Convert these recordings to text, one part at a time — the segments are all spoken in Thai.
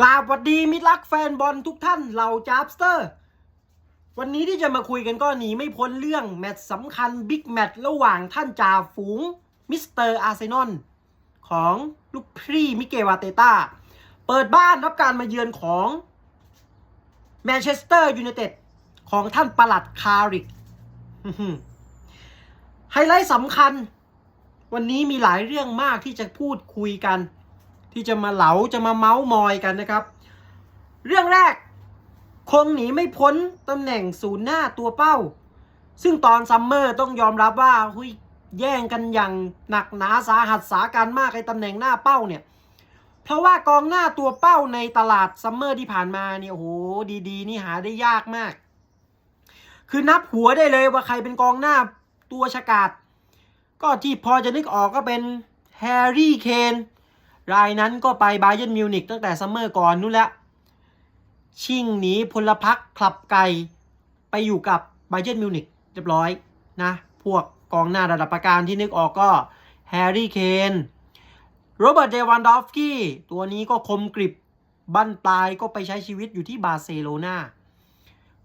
กราบสวัสดีมิตรรักแฟนบอลทุกท่านเหล่าจาบสเตอร์ วันนี้ที่จะมาคุยกันก็หนีไม่พ้นเรื่องแมตช์สำคัญบิ๊กแมตช์ระหว่างท่านจ่าฝูงมิสเตอร์อาร์เซนอลของลูกพี่มิเกวาเตต้า เปิดบ้านรับการมาเยือนของแมนเชสเตอร์ยูไนเต็ดของท่านประหลัดคาริกไฮไลท์สำคัญ วันนี้มีหลายเรื่องมากที่จะพูดคุยกัน ที่จะมาเหลาจะมาเมาส์มอยกันนะครับ เรื่องแรก คงหนีไม่พ้นตำแหน่งศูนย์หน้าตัวเป้า ซึ่งตอนซัมเมอร์ต้องยอมรับว่าหุยแย่งกันอย่างหนักหนาสาหัสสาการมากไอ้ตำแหน่งหน้าเป้าเนี่ย เพราะว่ากองหน้าตัวเป้าในตลาดซัมเมอร์ที่ผ่านมาเนี่ยโอ้โหดีๆ นี่หาได้ยากมาก คือนับหัวได้เลยว่าใครเป็นกองหน้าตัวฉกาดก็ที่พอจะนึกออกก็เป็นแฮร์รี่เคน รายนั้นก็ไปบาเยิร์นมิวนิกตั้งแต่ซัมเมอร์ก่อนนู้นแล้ว ชิ่งหนีพลพรรคลับไก่ไปอยู่กับบาเยิร์นมิวนิกเรียบร้อยนะ พวกกองหน้าระดับประการที่นึกออกก็แฮร์รี่เคนโรเบิร์ตเดวันดอฟกี้ตัวนี้ก็คมกริบบั้นปลายก็ไปใช้ชีวิตอยู่ที่บาร์เซโลนา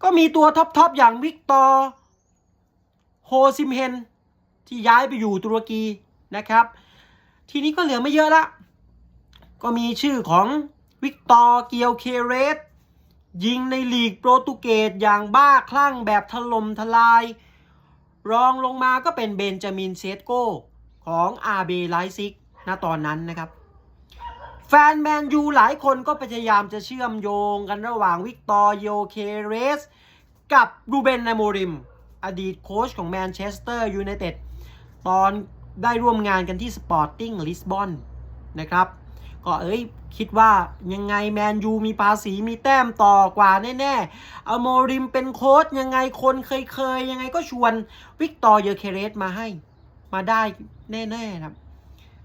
ก็มีตัวท็อปๆอย่างวิกตอร์โฮซิมเฮนที่ย้ายไปอยู่ตุรกีนะครับ ทีนี้ก็เหลือไม่เยอะละ ก็มีชื่อของวิกตอร์เกียวเคเรสยิงในลีกโปรตุเกสอย่างบ้าคลั่งแบบถล่มทลาย รองลงมาก็เป็นเบนจามินเซตโกของอาเบไลซิกณตอนนั้นนะครับ แฟนแมนยูหลายคนก็พยายามจะเชื่อมโยงกันระหว่างวิกตอร์โยเคเรส กับรูเบนนาโมริม อดีตโค้ชของแมนเชสเตอร์ยูไนเต็ดตอนได้ร่วมงานกันที่สปอร์ติ้งลิสบอนนะครับ ก็เอ้ยคิดว่ายังไงแมนยูมีภาษีมีแต้มต่อกว่าแน่ๆอโมริมเป็นโค้ชยังไงคนเคยๆ ยังไงก็ชวนวิกตอร์เยอเคเรสมาให้ มาได้แน่ๆครับ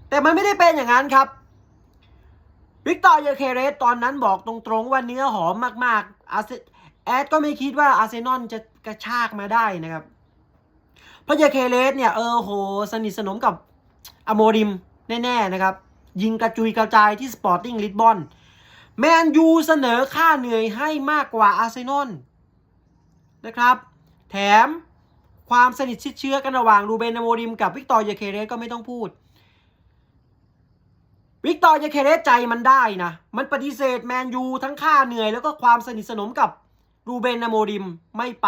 แต่มันไม่ได้เป็นอย่างนั้นครับวิกตอร์เยอเคเรสตอนนั้นบอกตรงๆว่าเนื้อหอมมากๆอาเซแอดก็ไม่คิดว่าอาร์เซนอลจะกระชากมาได้นะครับเพราะเยอเคเรสเนี่ยเออโห สนิทสนมกับอโมริมแน่ ๆ นะครับ ยิงกระจุยกระจายที่สปอร์ติ้งลิสบอนแมนยูเสนอค่าเหนื่อยให้มากกว่าอาร์เซนอลนะครับ แถมความสนิทชิดเชื้อกันระหว่างรูเบนอโมริมกับวิกตอร์เยอเคเรสก็ไม่ต้องพูด วิกตอร์เยเคเรสใจมันได้นะ มันปฏิเสธแมนยูทั้งค่าเหนื่อยแล้วก็ความสนิทสนมกับรูเบนนาโมริมไม่ไป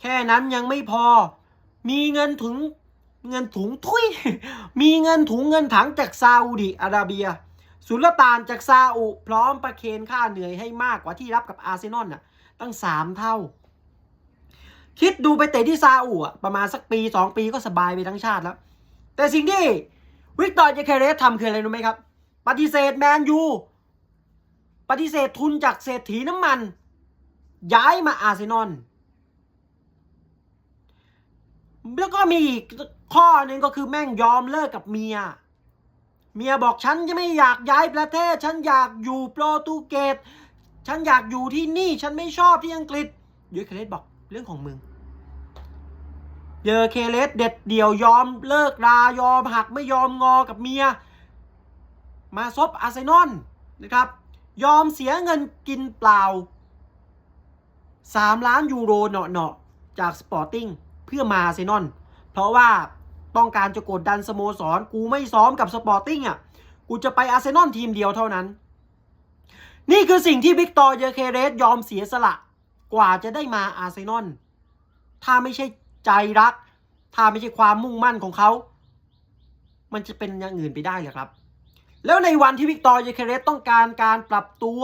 แค่นั้นยังไม่พอมีเงินถึง เงินถุงทุยมีเงินถุงเงินถังจากซาอุดิอาระเบีย สุลต่านจากซาอุพร้อมประเคนค่าเหนื่อยให้มากกว่าที่รับกับอาร์เซนอลน่ะตั้งสามเท่า คิดดูไปเตะที่ซาอุอะประมาณสักปีสองปีก็สบายไปทั้งชาติแล้ว แต่สิ่งที่วิกตอร์เจเคเรสทำคืออะไรรู้ไหมครับ ปฏิเสธแมนยูปฏิเสธทุนจากเศรษฐีน้ำมัน ย้ายมาอาร์เซนอล แล้วก็มีอีกข้อหนึ่งก็คือแม่งยอมเลิกกับเมีย เมียบอกฉันจะไม่อยากย้ายประเทศ ฉันอยากอยู่โปรตุเกส ฉันอยากอยู่ที่นี่ ฉันไม่ชอบที่อังกฤษเยอเคเลสบอกเรื่องของมึงเยอเคเลสเด็ดเดี่ยวยอมเลิกรายอมหักไม่ยอมงอกับเมีย มาซบอาร์เซนอลนะครับ ยอมเสียเงินกินเปล่า 3 ล้านยูโรเนาะๆจากสปอร์ติ้ง พื่อมาเซนอลเพราะว่าต้องการจะกดดันสโมสร กูไม่ซ้อมกับสปอร์ติ้งอะ กูจะไปอาร์เซนอลทีมเดียวเท่านั้น นี่คือสิ่งที่วิกตอร์เยเคเรสยอมเสียสละ กว่าจะได้มาอาร์เซนอล ถ้าไม่ใช่ใจรัก ถ้าไม่ใช่ความมุ่งมั่นของเขา มันจะเป็นอย่างอื่นไปได้หรือครับ แล้วในวันที่วิกตอร์เยเคเรสต้องการการปรับตัว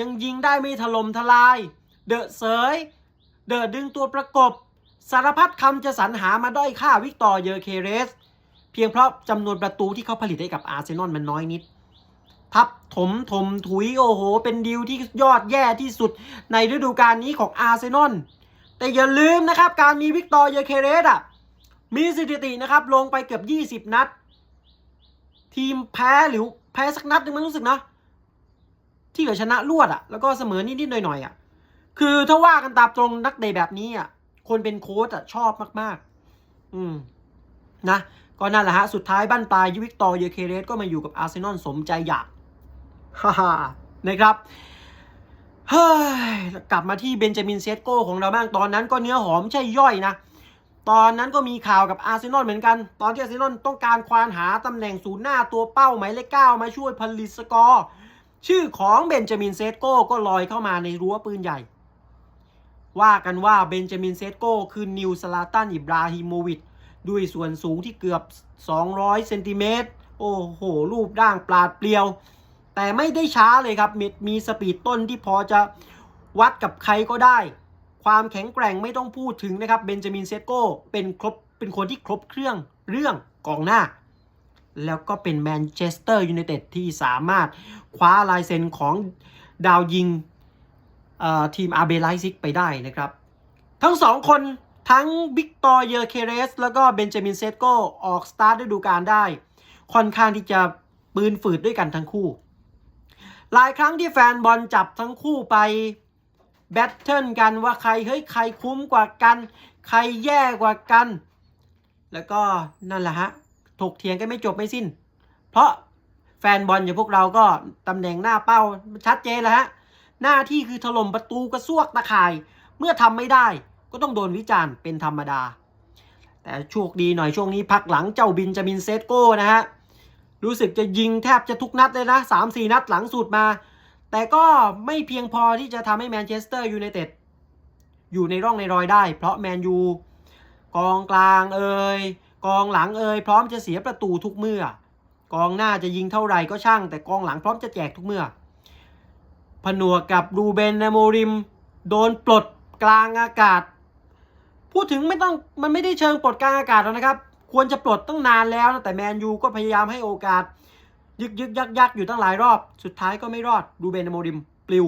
ยังยิงได้ไม่ถล่มทลาย เดอะเสย เดอะดึงตัวประกบ สารพัดคำจะสรรหามาด้อยค่าวิกตอร์เยอเคเรส เพียงเพราะจำนวนประตูที่เขาผลิตให้กับอาร์เซนอลมันน้อยนิด ทับถมถมถุยโอ้โห เป็นดีลที่ยอดแย่ที่สุดในฤดูกาลนี้ของอาร์เซนอลแต่อย่าลืมนะครับ การมีวิกตอร์เยอเคเรสอะมีสถิตินะครับ ลงไปเกือบ 20 นัด ทีมแพ้หรือแพ้สักนัดหนึงมันรู้สึกนะ ที่เหลือชนะรวดอะ แล้วก็เสมอนิดๆหน่อยๆอะ คือถ้าว่ากันตามตรงนักเตะแบบนี้อะ คนเป็นโค้ชอะชอบมาก ๆ อืมนะก็นั่นแหละฮะ สุดท้ายบ้านปลายยวิกตอร์เยเคเรสก็มาอยู่กับอาร์เซนอลสมใจอยากฮ่าฮ่านะครับเฮ้ยกลับมาที่เบนจามินเซสโกของเราบ้างตอนนั้นก็เนื้อหอมไม่ใช่ย่อยนะ ตอนนั้นก็มีข่าวกับอาร์เซนอลเหมือนกัน ตอนที่อาร์เซนอลต้องการควานหาตำแหน่งศูนย์หน้าตัวเป้าหมายเลขเก้ามาช่วยผลิตสกอร์ ชื่อของเบนจามินเซสโกก็ลอยเข้ามาในรั้วปืนใหญ่ ว่ากันว่าเบนจามินเซสโกคือนิวสลาตันอิบราฮิโมวิชด้วยส่วนสูงที่เกือบ 200 เซนติเมตร โอ้โห รูปร่างปราดเปรียว แต่ไม่ได้ช้าเลยครับมีมีสปีดต้นที่พอจะวัดกับใครก็ได้ ความแข็งแกร่งไม่ต้องพูดถึงนะครับ เบนจามินเซสโกเป็นครบ เป็นคนที่ครบเครื่องเรื่องกองหน้า แล้วก็เป็นแมนเชสเตอร์ยูไนเต็ดที่สามารถคว้าลายเซ็นของดาวยิง ทีมอาเบไลซิกไปได้นะครับ ทั้งสองคนทั้งวิกตอร์เยอร์เคเรส แล้วก็เบนจามินเซสโกออกสตาร์ทฤดูกาลได้ ค่อนข้างที่จะปืนฝืดด้วยกันทั้งคู่ หลายครั้งที่แฟนบอลจับทั้งคู่ไปแบทเทิลกันว่าใครเฮ้ยใครคุ้มกว่ากัน ใครแย่กว่ากัน แล้วก็นั่นแหละฮะถกเถียงกันไม่จบไม่สิ้น เพราะแฟนบอลอย่างพวกเราก็ตำแหน่งหน้าเป้าชัดเจนแล้วฮะ หน้าที่คือถล่มประตูกระซวกตะข่าย เมื่อทำไม่ได้ก็ต้องโดนวิจารณ์เป็นธรรมดา แต่โชคดีหน่อยช่วงนี้พักหลังเจ้าบินจะมินเซตโก้นะฮะรู้สึกจะยิงแทบจะทุกนัดเลยนะสามสี่นัดหลังสุดมา แต่ก็ไม่เพียงพอที่จะทำให้แมนเชสเตอร์ยูไนเต็ดอยู่ในร่องในรอยได้ เพราะแมนยูกองกลางเอ่ยกองหลังเอ่ยพร้อมจะเสียประตูทุกเมื่อ กองหน้าจะยิงเท่าไหร่ก็ช่าง แต่กองหลังพร้อมจะแจกทุกเมื่อ ผนวกกับรูเบนนาโมริม โดนปลดกลางอากาศ พูดถึงไม่ต้องมันไม่ได้เชิงปลดกลางอากาศหรอกนะครับ ควรจะปลดตั้งนานแล้วนะแต่แมนยูก็พยายามให้โอกาส ยึกยึกยักยักอยู่ตั้งหลายรอบ สุดท้ายก็ไม่รอดรูเบนนาโมริมปลิว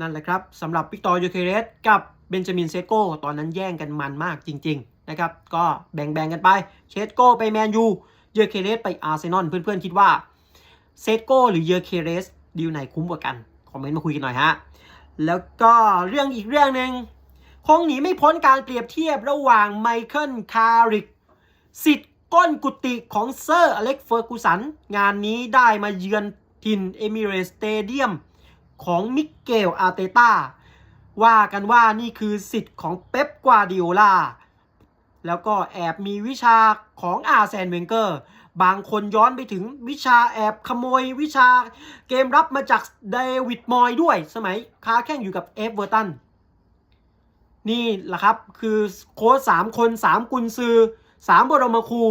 นั่นแหละครับสำหรับวิกตอร์ยูเคเรสกับเบนจามินเซโกตอนนั้นแย่งกันมันมากจริง ๆ นะครับ ก็แบ่งๆกันไปเชสโกไปแมนยูเยอเคเรสไปอาร์เซนอลเพื่อนๆคิดว่าเซโกหรือเยอเคเรส ดีลไหนคุ้มกว่ากันคอมเมนต์มาคุยกันหน่อยฮะแล้วก็เรื่องอีกเรื่องหนึ่งคงหนีไม่พ้นการเปรียบเทียบระหว่างไมเคิลคาริกสิทธิ์ก้นกุฏิของเซอร์อเล็กเฟอร์กูสัน งานนี้ได้มาเยือนทินเอมิเรสเตเดียมของมิเกลอาร์เตตาว่ากันว่านี่คือสิทธิ์ของเป๊ปกวาดิโอลาแล้วก็แอบมีวิชาของอาร์แซนเวนเกอร์ บางคนย้อนไปถึงวิชาแอบขโมยวิชาเกมรับมาจากเดวิดมอยด้วย สมัยค้าแข่งอยู่กับเอฟเวอร์ตันนี่แหละครับ คือโค้ชสามคนสามกุนซือสามบรมครู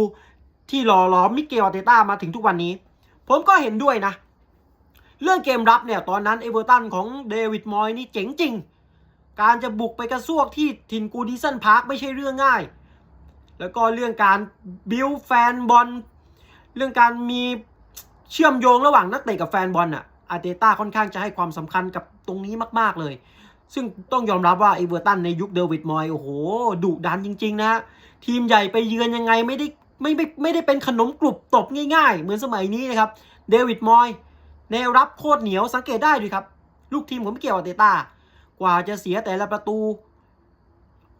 ที่หล่อหลอมมิเกลอาเตต้ามาถึงทุกวันนี้ ผมก็เห็นด้วยนะ เรื่องเกมรับเนี่ย ตอนนั้นเอเวอร์ตันของเดวิดมอยนี่เจ๋งจริง การจะบุกไปกระซวกที่ทินกูดิสันพาร์คไม่ใช่เรื่องง่าย แล้วก็เรื่องการบิวแฟนบอล เรื่องการมีเชื่อมโยงระหว่างนักเตะกับแฟนบอลอะอาร์เตต้าค่อนข้างจะให้ความสำคัญกับตรงนี้มากๆเลย ซึ่งต้องยอมรับว่าเอเวอร์ตันในยุคเดวิดมอยโอ้โหดุดันจริง ๆ นะ ทีมใหญ่ไปเยือนยังไงไม่ได้ไม่ไม่ไม่ได้เป็นขนมกรุบตบง่ายๆ เหมือนสมัยนี้นะครับเดวิดมอยแนวรับโคตรเหนียวสังเกตได้ด้วยครับ ลูกทีมของมิเกลอาร์เตต้ากว่าจะเสียแต่ละประตู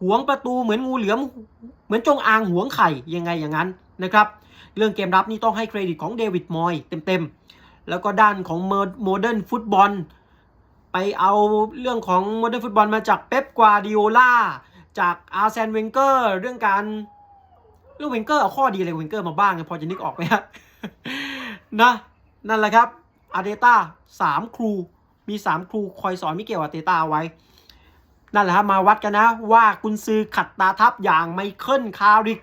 หวงประตูเหมือนงูเหลือมเหมือนจงอางหวงไข่ยังไงอย่างนั้นนะครับ เรื่องเกมรับนี่ต้องให้เครดิตของเดวิดมอยเต็มๆ แล้วก็ด้านของโมเดิร์นฟุตบอลไปเอาเรื่องของโมเดิร์นฟุตบอลมาจากเป๊ปกวาดิโอลาจากอาร์เซนเวนเกอร์เรื่องการเรื่องเวนเกอร์เอาข้อดีอะไรเวนเกอร์มาบ้างพอจะนึกออกไหมฮะนะนั่นแหละครับอาร์เตต้าสามครูมีสามครูคอยสอนมิเกลอาร์เตต้าไว้นั่นแหละครับมาวัดกันนะว่ากุนซือขัดตาทับอย่างไมเคิลคาริก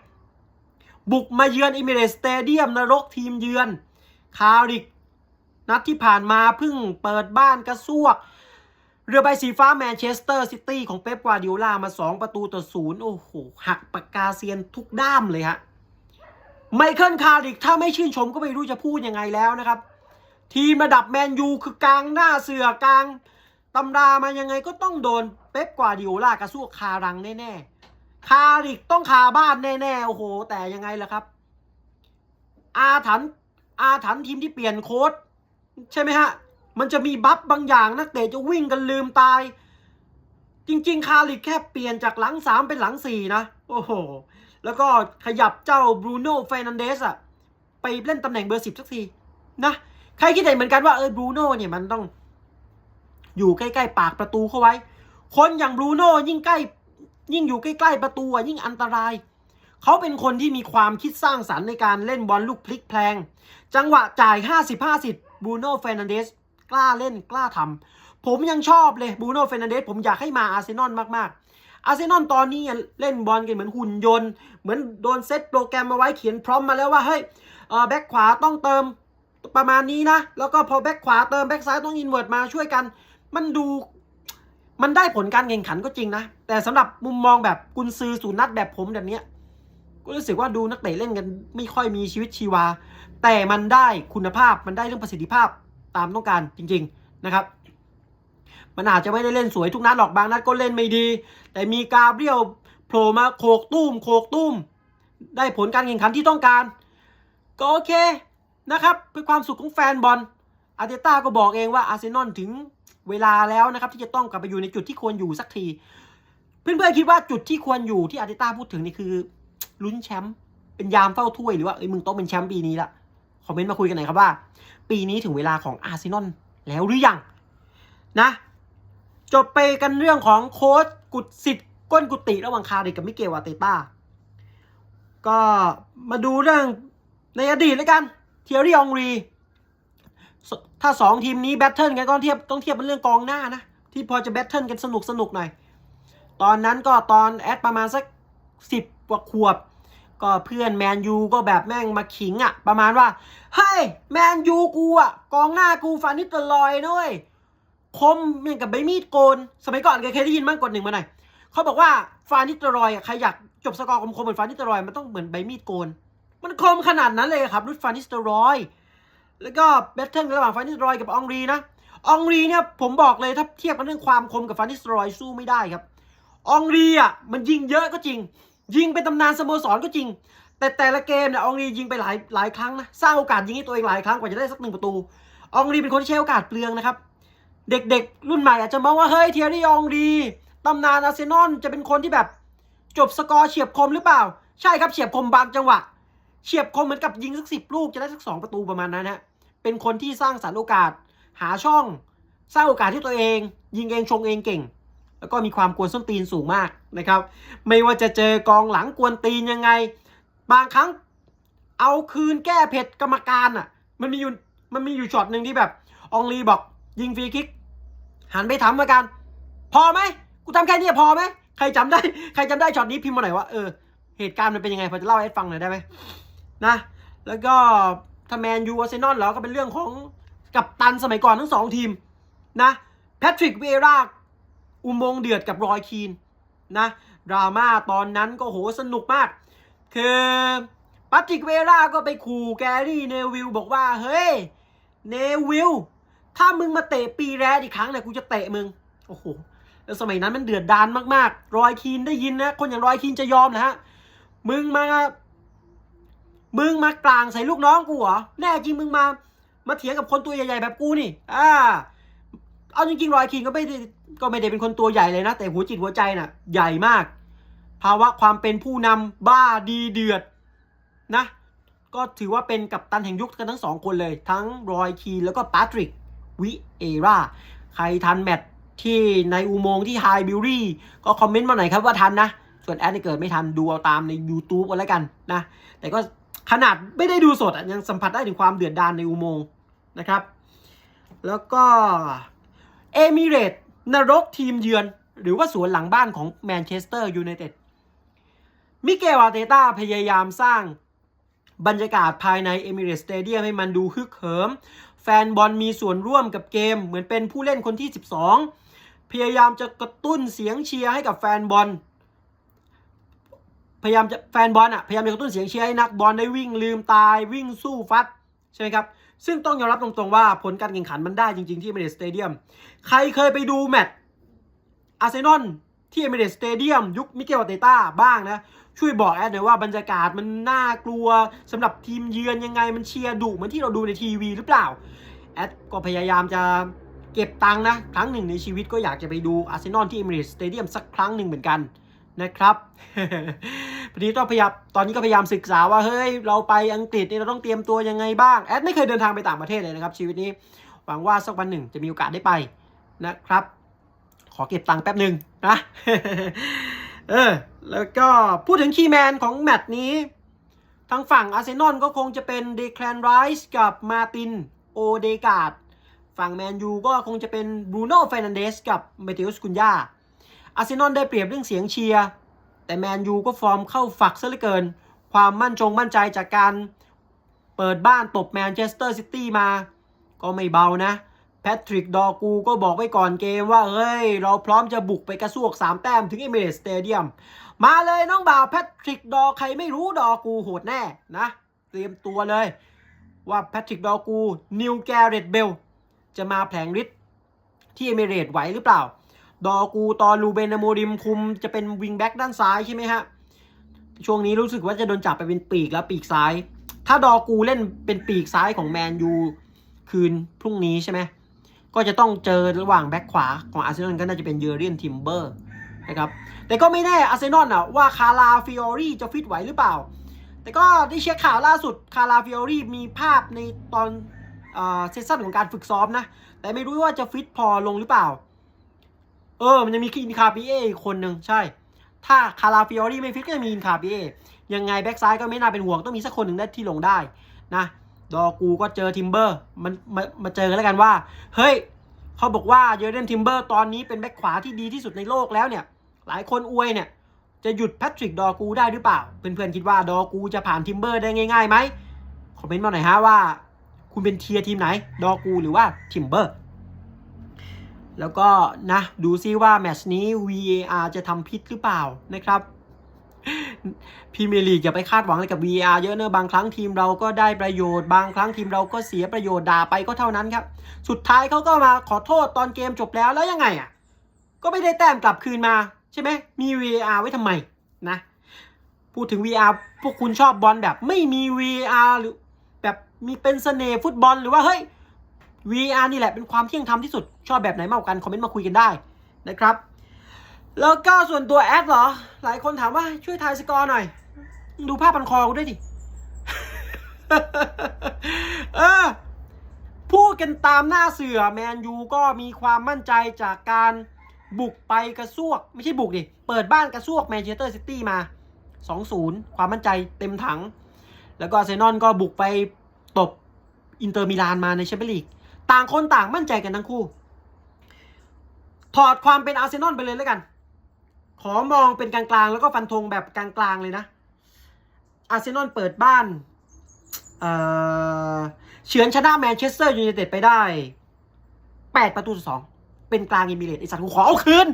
บุกมาเยือนอิมิเรสเตเดียมนรกทีมเยือน คาริก นัดที่ผ่านมาเพิ่งเปิดบ้านกระซวก เรือใบสีฟ้าแมนเชสเตอร์ซิตี้ของเป๊ปกวาร์ดิโอลามา 2 ประตูต่อศูนย์โอ้โห หักปากกาเซียนทุกด้ามเลยฮะไมเคิลคาริกถ้าไม่ชื่นชมก็ไม่รู้จะพูดยังไงแล้วนะครับ ทีมระดับแมนยูคือกลางหน้าเสือกลางตำรามายังไงก็ต้องโดนเป๊ปกวาร์ดิโอลากระซวกคารังแน่ๆ คาริกต้องคาบ้านแน่ๆ โอ้โห แต่ยังไงล่ะครับ อาถรรพ์อาถรรพ์ทีมที่เปลี่ยนโค้ดใช่ไหมฮะ มันจะมีบัฟบางอย่างนักเตะจะวิ่งกันลืมตาย จริง ๆ คาริกแค่เปลี่ยนจากหลังสามเป็นหลังสี่นะ โอ้โห แล้วก็ขยับเจ้าบรูโน่เฟรนันเดสอะไปเล่นตำแหน่งเบอร์สิบสักทีนะใครคิดเห็นเหมือนกันว่าเออบรูโน่เนี่ยมันต้องอยู่ใกล้ ๆ ปากประตูเข้าไว้ คนอย่างบรูโน่ยิ่งใกล้ ยิ่งอยู่ใกล้ๆประตูยิ่งอันตราย เขาเป็นคนที่มีความคิดสร้างสรรค์ในการเล่นบอลลูกพลิกแพลง จังหวะจ่าย 50-50บูโน่เฟรนันเดสกล้าเล่นกล้าทำผมยังชอบเลยบูโน่เฟรนันเดสผมอยากให้มาอาร์เซนอลมากๆ อาร์เซนอลตอนนี้เล่นบอลกันเหมือนหุ่นยนต์ เหมือนโดนเซตโปรแกรมมาไว้เขียนพร้อมมาแล้วว่าเฮ้ยเออแบ็คขวาต้องเติมประมาณนี้นะ แล้วก็พอแบ็คขวาเติมแบ็คซ้ายต้องอินเวิร์ดมาช่วยกัน มันดู มันได้ผลการแข่งขันก็จริงนะ แต่สำหรับมุมมองแบบกุนซือสูนัดแบบผมแบบเนี้ยก็รู้สึกว่าดูนักเตะเล่นกันไม่ค่อยมีชีวิตชีวา แต่มันได้คุณภาพมันได้เรื่องประสิทธิภาพตามต้องการจริง ๆนะครับ มันอาจจะไม่ได้เล่นสวยทุกนัดหรอกบางนัดก็เล่นไม่ดี แต่มีกาเบรียลโผล่มาโขกตุ้มโขกตุ้ม ได้ผลการแข่งขันที่ต้องการ ก็โอเคนะครับเพื่อความสุขของแฟนบอลอาร์เตต้าก็บอกเองว่าอาร์เซนอลถึง เวลาแล้วนะครับที่จะต้องกลับไปอยู่ในจุดที่ควรอยู่สักที เพื่อนๆคิดว่าจุดที่ควรอยู่ที่อาร์เตต้าพูดถึงนี่คือลุ้นแชมป์เป็นยามเฝ้าถ้วยหรือว่าเอ้ยมึงต้องเป็นแชมป์ปีนี้ละคอมเมนต์มาคุยกันหน่อยครับว่า ปีนี้ถึงเวลาของอาร์เซนอลแล้วหรือยังนะจบไปกันเรื่องของโค้ชกุดสิทธิ์ก้นกุฏิระหว่างคาริกับมิเกลวาเตต้าก็มาดูเรื่องในอดีตแล้วกัน เทียรี่องรี ถ้าสองทีมนี้แบทเทิลกันก็เทียบต้องเทียบเป็นเรื่องกองหน้านะ ที่พอจะแบทเทิลกันสนุกสนุกหน่อย ตอนนั้นก็ตอนแอดประมาณสักสิบกว่าขวบ ก็เพื่อนแมนยูก็แบบแม่งมาขิงอะ่ะประมาณว่า เฮ้ยแมนยูกูอะ่ะกองหน้ากูฟานิตลอยนะเว้ยคมเหมือนกับใบมีดโกน สมัยก่อนเคยได้ยินมั้งกดหนึ่งมาหน่อยเขาบอกว่าฟานิตรอยใครอยากจบสกอร์คมๆเหมือนฟานิตรอยมันต้องเหมือนใบมีดโกน มันคมขนาดนั้นเลยครับรุ่นฟานิสตรอย แล้วก็แบทเทิลระหว่างฟานิสตอรอยกับอองรีนะองรีเนี่ยผมบอกเลยถ้าเทียบกันเรื่องความคมกับฟานิสตอรอยสู้ไม่ได้ครับองรีอะมันยิงเยอะก็จริง ยิงเป็นตำนานสโมสรก็จริง แต่แต่ละเกมเนี่ยองรียิงไปหลายหลายครั้งนะสร้างโอกาสยิงให้ตัวเองหลายครั้งกว่าจะได้สักหนึ่งประตูองรีเป็นคนที่ใช้โอกาสเปลืองนะครับเด็กๆ รุ่นใหม่อาจจะมองว่าเฮ้ยเทียรี่อองรีตำนานอาร์เซนอลจะเป็นคนที่แบบจบสกอร์เฉียบคมหรือเปล่า ใช่ครับเฉียบคมบางจังหวะเฉียบคมเหมือนกับยิงสักสิบลูกจะได้สักสองประตูประมาณนั้นฮะ เป็นคนที่สร้างสรรค์โอกาส หาช่อง สร้างโอกาสที่ตัวเอง ยิงเองชงเองเก่ง แล้วก็มีความกวนส้นตีนสูงมากนะครับ ไม่ว่าจะเจอกองหลังกวนตีนยังไง บางครั้งเอาคืนแก้เผ็ดกรรมการอะ มันมีอยู่มันมีอยู่ช็อตหนึ่งที่แบบองลีบอก ยิงฟรีคิก หันไปถามประกัน พอไหมกูทำแค่นี้พอไหมใครจำได้ใครจำได้ช็อตนี้พิมพ์มาหน่อยว่าเออเหตุการณ์มันเป็นยังไงพอจะเล่าให้ฟังหน่อยได้ไหมนะ แล้วก็ ถ้าแมนยูอาร์เซนอลแล้วก็เป็นเรื่องของกับตันสมัยก่อนทั้งสองทีมนะแพทริกเวราอุโมงเดือดกับรอยคีนนะดราม่าตอนนั้นก็โหสนุกมาก คือแพทริกเวราก็ไปขู่แกรี่เนวิลบอกว่า เฮ้ย เนวิลถ้ามึงมาเตะปีแรกอีกครั้งเนี่ยกูจะเตะมึง โอ้โหแล้วสมัยนั้นมันเดือดดานมากๆ รอยคีนได้ยินนะ คนอย่างรอยคีนจะยอมนะฮะ มึงมา มึงมากลางใส่ลูกน้องกูเหรอ แน่จริงมึงมา มาเถียงกับคนตัวใหญ่ๆแบบกูนี่ อ่า เอาจริงๆรอยคีนก็ไม่ได้ก็ไม่ได้เป็นคนตัวใหญ่เลยนะ แต่หัวจิตหัวใจน่ะ ใหญ่มาก ภาวะความเป็นผู้นำบ้าดีเดือดนะ ก็ถือว่าเป็นกัปตันแห่งยุคกันทั้งสองคนเลย ทั้งรอยคีนแล้วก็ปาทริกวิเอราใครทันแมตที่ในอุโมงค์ที่ไฮบิลลี่ก็คอมเมนต์มาหน่อยครับว่าทันนะ ส่วนแอดนี่เกิดไม่ทันดูเอาตามใน YouTube กันแล้วกันนะ แต่ก็ ขนาดไม่ได้ดูสดอะยังสัมผัสได้ถึงความเดือดดานในอุโมงค์นะครับ แล้วก็เอมิเรตนรกทีมเยือน หรือว่าสวนหลังบ้านของแมนเชสเตอร์ยูไนเต็ดมิเกลอาร์เตต้าพยายามสร้างบรรยากาศภายในเอมิเรตสเตเดียมให้มันดูฮึกเหิม แฟนบอลมีส่วนร่วมกับเกม เหมือนเป็นผู้เล่นคนที่ 12 พยายามจะกระตุ้นเสียงเชียร์ให้กับแฟนบอล พยายามจะแฟนบอลอะพยายามจะกระตุ้นเสียงเชียร์ให้นักบอลได้วิ่งลืมตายวิ่งสู้ฟัดใช่ไหมครับ ซึ่งต้องยอมรับตรงๆว่าผลการแข่งขันมันได้จริง ๆที่เอมิเรตสเตเดียมใครเคยไปดูแมตช์อาร์เซนอลที่เอมิเรตสเตเดียมยุคมิเกลอาเตต้าบ้างนะ ช่วยบอกแอดหน่อยว่าบรรยากาศมันน่ากลัวสำหรับทีมเยือนยังไงมันเชียร์ดุเหมือนที่เราดูในทีวีหรือเปล่าแอดก็พยายามจะเก็บตังค์นะ ครั้งหนึ่งในชีวิตก็อยากจะไปดูอาร์เซนอลที่เอมิเรตสเตเดียมสักครั้งหนึ่งเหมือนกันนะครับ พอดีต้องพยายามตอนนี้ก็พยายามศึกษาว่าเฮ้ยเราไปอังกฤษนี่เราต้องเตรียมตัวยังไงบ้างแอดไม่เคยเดินทางไปต่างประเทศเลยนะครับ ชีวิตนี้หวังว่าสักวันหนึ่งจะมีโอกาสได้ไปนะครับ ขอเก็บตังค์แป๊บหนึ่งนะเออแล้วก็พูดถึงคีย์แมนของแมตช์นี้ ทางฝั่งอาร์เซนอลก็คงจะเป็นเดค l นไรส์กับมาตินโอเดกาดฝั่งแมนยูก็คงจะเป็นบรูโน่เฟรนันเดสกับเมเทอุสกุนยาอาร์เซนอลได้เปรียบเรื่องเสียงเชียร์ แต่แมนยูก็ฟอร์มเข้าฝักซะเหลือเกิน ความมั่นจงมั่นใจจากการเปิดบ้านตบแมนเชสเตอร์ซิตี้มา ก็ไม่เบานะแพทริกดอกูก็บอกไว้ก่อนเกมว่า เฮ้ย เราพร้อมจะบุกไปกระซวก 3 แต้มถึงเอเมเรสสเตเดียม มาเลยน้องบ่าวแพทริกดอใครไม่รู้ดอกูโหดแน่นะ เตรียมตัวเลย ว่าแพทริกดอกูนิวแกเรตเบลจะมาแผลงฤทธิ์ที่เอเมเรตไหวหรือเปล่า ดอกูตอนลูเบนโมริมคุมจะเป็นวิงแบ็กด้านซ้ายใช่ไหมฮะ ช่วงนี้รู้สึกว่าจะโดนจับไปเป็นปีกแล้วปีกซ้าย ถ้าดอกูเล่นเป็นปีกซ้ายของแมนยูคืนพรุ่งนี้ใช่ไหมก็จะต้องเจอระหว่างแบ็คขวาของอาร์เซนอลก็น่าจะเป็นเยอร์เรียนทิมเบอร์นะครับแต่ก็ไม่แน่อาร์เซนอลอะว่าคาราฟิออรี่จะฟิตไหวหรือเปล่า แต่ก็ได้เช็คข่าวล่าสุดคาราฟิออรี่มีภาพในตอนเซสชั่นของการฝึกซ้อมนะ แต่ไม่รู้ว่าจะฟิตพอลงหรือเปล่า เออ มันจะมีอินคาปิเออีกคนหนึ่งใช่ ถ้าคาราฟิออรี่ไม่ฟิตก็จะมีอินคาปิเอยังไงแบ็กซ้ายก็ไม่น่าเป็นห่วงต้องมีสักคนหนึ่งได้ที่ลงได้นะดอกูก็เจอทิมเบอร์มันมามาเจอกันแล้วกันว่า เฮ้ย เขาบอกว่าเยอเดนทิมเบอร์ตอนนี้เป็นแบ็คขวาที่ดีที่สุดในโลกแล้วเนี่ย หลายคนอวยเนี่ย จะหยุดแพทริกดอกูได้หรือเปล่า เพื่อนๆคิดว่าดอกูจะผ่านทิมเบอร์ได้ง่ายๆไหมคอมเมนต์มาหน่อยฮะว่า คุณเป็นเทียร์ทีมไหน ดอกูหรือว่าทิมเบอร์ แล้วก็นะดูซิว่าแมชนี้ VAR จะทำพิษหรือเปล่านะครับพีเมลีกอย่าไปคาดหวังอะไรกับ VAR เยอะเนอะบางครั้งทีมเราก็ได้ประโยชน์ บางครั้งทีมเราก็เสียประโยชน์ด่าไปก็เท่านั้นครับ สุดท้ายเขาก็มาขอโทษตอนเกมจบแล้วแล้วยังไงอะ ก็ไม่ได้แต้มกลับคืนมา ใช่ไหมมี VAR ไว้ทำไมนะ พูดถึง VR พวกคุณชอบบอลแบบไม่มี VR หรือ แบบมีเป็นเสน่ห์ฟุตบอลหรือว่าเฮ้ย VR นี่แหละเป็นความเที่ยงธรรมที่สุด ชอบแบบไหนมากกว่ากันคอมเมนต์มาคุยกันได้นะครับ แล้วก็ส่วนตัวแอดเหรอ หลายคนถามว่าช่วยทายสกอร์หน่อย ดูภาพพันคอกูด้วยดิเออพูดกันตามหน้าเสือแมนยูก็มีความมั่นใจจากการบุกไปกระซวก ไม่ใช่บุกดิ เปิดบ้านกระซวกแมนเชสเตอร์ซิตี้มา 2-0 ความมั่นใจเต็มถัง แล้วก็เซนอลก็บุกไปตบอินเตอร์มิลานมาในแชมเปี้ยนลีก ต่างคนต่างมั่นใจกันทั้งคู่ ถอดความเป็นอาร์เซนอลไปเลยแล้วกัน ขอมองเป็นกลางๆ แล้วก็ฟันธงแบบกลางๆเลยนะ อาร์เซนอลเปิดบ้านเฉือนชนะแมนเชสเตอร์ยูไนเต็ดไปได้ 8 ประตูต่อสองเป็นกลางอิมิเรตไอสัตว์กูขอเอาคืน